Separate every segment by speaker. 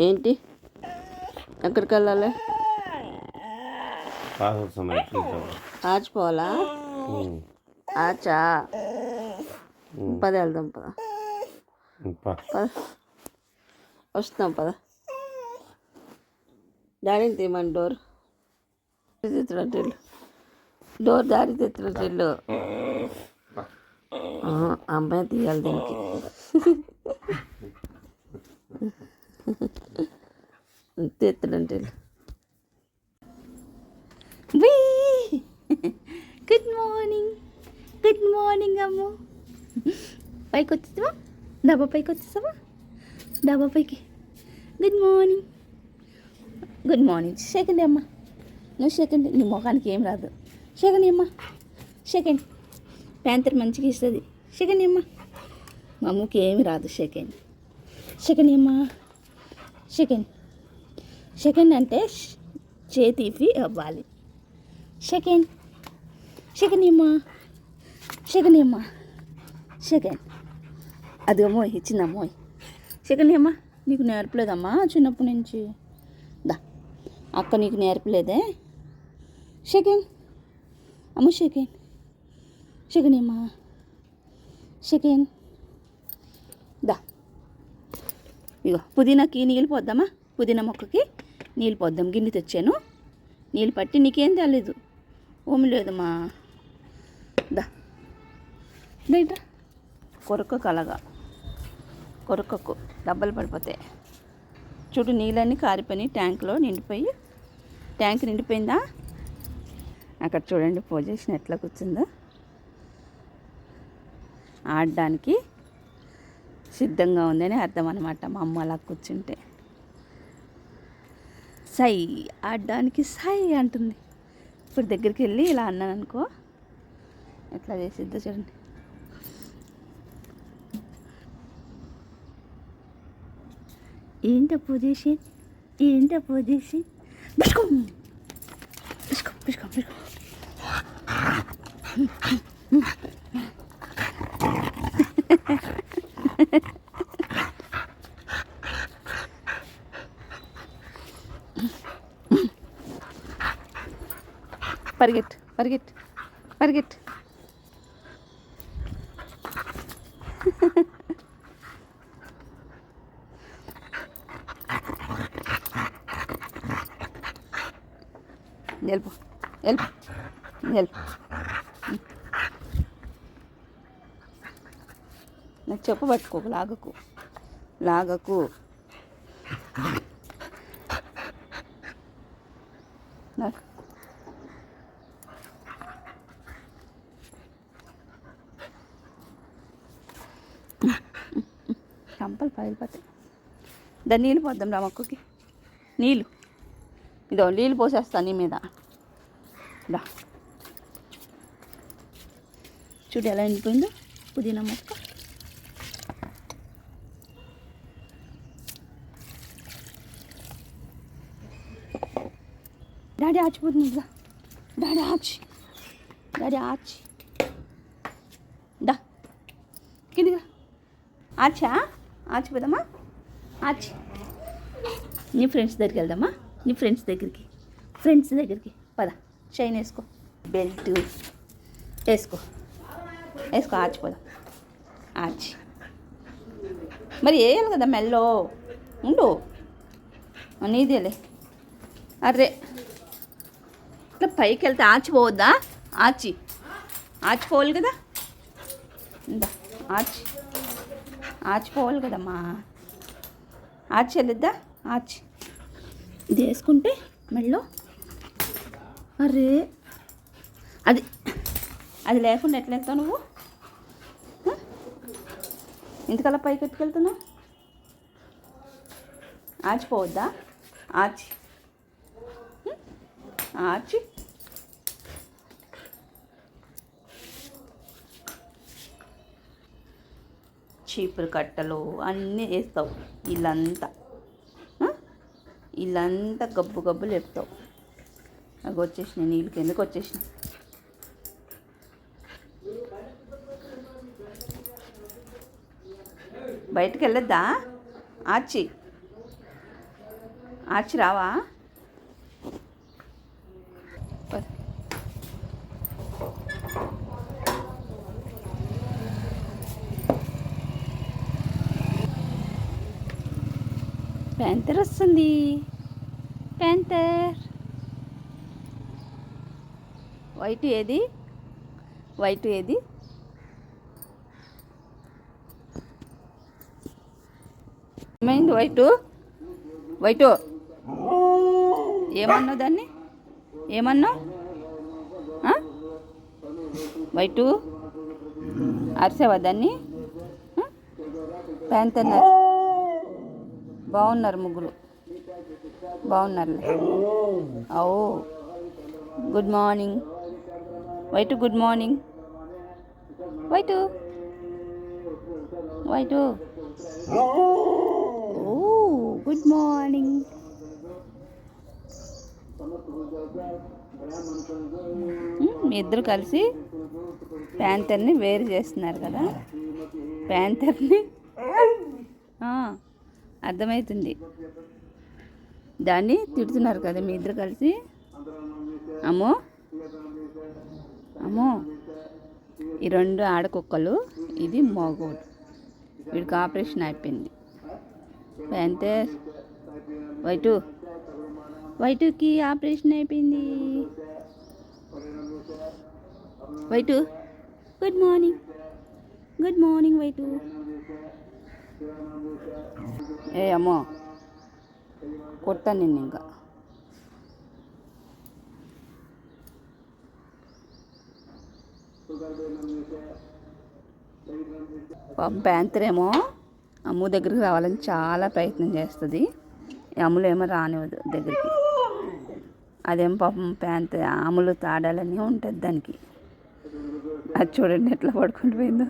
Speaker 1: ఏంటి? ఎక్కడికి వెళ్ళాలి ఆచిపోవాలా? ఆచా. పద వెళ్దాం పద. వస్తున్నాం పద. డాడీని తీయమని డోర్. తెచ్చినట్టు డోర్ దారి తెచ్చినట్టు అమ్మాయి తీయాలి దీనికి. తెచ్చినట్టు good morning. Good morning Ammu. పైకి వచ్చేసావా డబ్బా పైకి వచ్చేసావా డబ్బా పైకి. Good morning. Good morning. Second అమ్మ. నువ్వు సెకండ్ నీ ముఖానికి ఏం రాదు. సెకండ్ అమ్మ. సెకండ్ ప్యాంతర్ మంచిగా ఇస్తుంది. సెకండ్ అమ్మ. మా అమ్మకి ఏమి రాదు. సెకండ్ సెకండ్ అమ్మ. సెకండ్ సెకండ్ అంటే చేతి అవ్వాలి. సెకండ్ సెకండ్ అమ్మా సెకండ్. అమ్మా సెకండ్ అది అమ్మో ఇచ్చిందమ్మో సెకండ్ అమ్మా నీకు నేర్పలేదమ్మా చిన్నప్పటి నుంచి? దా అక్క నీకు నేర్పలేదే? సెకండ్ అమ్మ సెకండ్. సెకండ్ అమ్మా సెకండ్. దా ఇగో పుదీనాకి నీళ్ళు పోద్దామా? పుదీనా మొక్కకి? నీళ్ళు పోద్దాం గిన్నె తెచ్చాను. నీళ్ళు పట్టి నీకేం తెలీదు. ఓమి లేదమ్మా. దా. దా కొరకకు అలాగా. కొరకకు. డబ్బలు పడిపోతాయి. చూడు నీళ్ళన్నీ కారిపోయి ట్యాంక్లో నిండిపోయి. ట్యాంక్ నిండిపోయిందా? అక్కడ చూడండి పొజిషన్ ఎట్లా కూర్చుందో. ఆడడానికి సిద్ధంగా ఉందని అర్థం అనమాట మా అమ్మ అలా కూర్చుంటే. సై ఆడడానికి సై అంటుంది. ఇప్పుడు దగ్గరికి వెళ్ళి ఇలా అన్నాను అనుకో. ఎట్లా చేసిద్దో చూడండి. ఏంట పొజిషన్ ఏంట పొజిషన్ పరిగెట్టు పరిగెట్టు పరిగెట్టు. వెళ్ళిపో వెళ్ళిపో వెళ్ళిపో నాకు చెప్పు పట్టుకో లాగకు లాగకు నాకు చంపలు పగిలిపోతాయి దాన్ని నీళ్ళు పోద్దాం రా మొక్కకి. నీళ్ళు. ఇదో నీళ్ళు పోసేస్తాను నీ మీద. రా. చూడు ఎలా ఎండిపోయిందో. పుదీనా మొక్క. డాడీ ఆచిపోతుంది రా. డాడీ ఆచి. డాడీ ఆచి. దా. కిందిగా ఆచా? ఆచిపోదామా ఆచి. నీ ఫ్రెండ్స్ దగ్గరికి వెళ్దామా? నీ ఫ్రెండ్స్ దగ్గరికి. ఫ్రెండ్స్ దగ్గరికి. పద. చైన్ వేసుకో. బెల్ట్ వేసుకో. వేసుకో ఆచిపోదాం ఆచి. మరి వేయాలి కదా మెల్లో? ఉండు. నీదేలే. అరే ఇట్లా పైకి వెళ్తే ఆచిపోవద్దా ఆచి. ఆచిపోవాలి కదా? ఇందా ఆచి. ఆచిపోవాలి కదమ్మా. ఆచి చెల్లిద్దా? ఆచి. ఇది వేసుకుంటే మెళ్ళో అరే. అది అది లేకుండా ఎట్లా వెళ్తావు నువ్వు? ఇంతకల్లా పైకి ఎత్తుకెళ్తున్నావు? ఆచిపోవద్దా? ఆచి. ఆచి. చీపురు కట్టలు అన్నీ వేస్తావు. ఇల్లంతా. ఇల్లంతా గబ్బు గబ్బు లేపుతావు అవి వచ్చేసినాయి నీళ్ళు కిందకు వచ్చేసిన. బయటకు వెళ్ళొద్దా? ఆచి. ఆచి రావా? ప్యాంతర్ వస్తుంది. ప్యాంతర్ వైట్ ఏది? వైట్ ఏది? ఏమైంది వైటు వైటు ఏమన్నావు దాన్ని? ఏమన్నావు? వైటు అరిసావా దాన్ని? ఆ? ప్యాంతర్ బాగున్నారు ముగ్గురు. బాగున్నారు ఓ good morning. White good morning. White. White. ఓ గుడ్ మార్నింగ్. మీ ఇద్దరు కలిసి ప్యాంతర్ని వేరు చేస్తున్నారు కదా. ప్యాంతర్ని. ఆ, అర్థమవుతుంది దాన్ని తిడుతున్నారు కదా మీ ఇద్దరు కలిసి. అమ్మో. అమ్మో. ఈ రెండు ఆడకుక్కలు ఇది మోగోడు. వీడికి ఆపరేషన్ అయిపోయింది. అంతే వైటు. వైటుకి ఆపరేషన్ అయిపోయింది. White. Good morning. Good morning White. ఏ అమ్మో. కొట్టాను నిన్ను ఇంకా. పాపం అమ్ము దగ్గరికి రావాలని చాలా ప్రయత్నం చేస్తుంది. అమ్ములు ఏమో రానివ్వదు దగ్గరికి. అదేం పాపం ప్యాంత్ అమ్ములు తాడాలని ఉంటుంది దానికి. అది చూడండి ఎట్లా పడుకుంటూ పోయిందో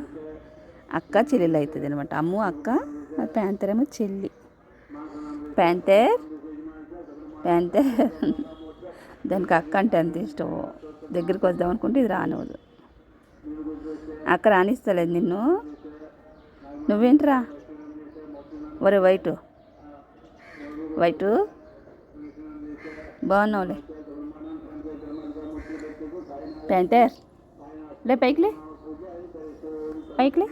Speaker 1: అక్క చెల్లెలు అవుతుంది అనమాట అమ్ము అక్క ప్యాంతర్ ఏమో చెల్లి. Panther Panther. దానికి అక్క అంటే అంత ఇష్టం. దగ్గరికి వద్దాం అనుకుంటే ఇది రానివ్వదు అక్క రాణిస్తలేదు నిన్ను. నువ్వేంట్రా? ఒరే వైటు. వైటు. బాగున్నావులే. ప్యాంటర్ లే పైకిలే పైకిలే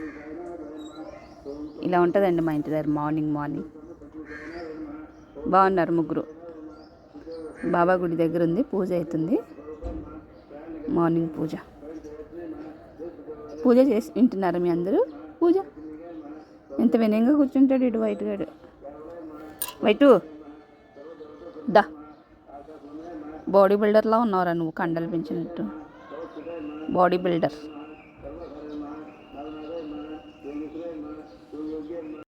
Speaker 1: ఇలా ఉంటుందండి మా ఇంటి దగ్గర మార్నింగ్ మార్నింగ్. బాగున్నారు ముగ్గురు. బాబా గుడి దగ్గర ఉంది పూజ అవుతుంది. మార్నింగ్ పూజ. పూజ చేసి వింటున్నారు మీ అందరూ? పూజ. ఎంత వినయంగా కూర్చుంటాడు ఇటు వైట్ గాడు. వైటు. దా. బాడీ బిల్డర్లా ఉన్నావురా నువ్వు కండలు పెంచినట్టు. Body builder.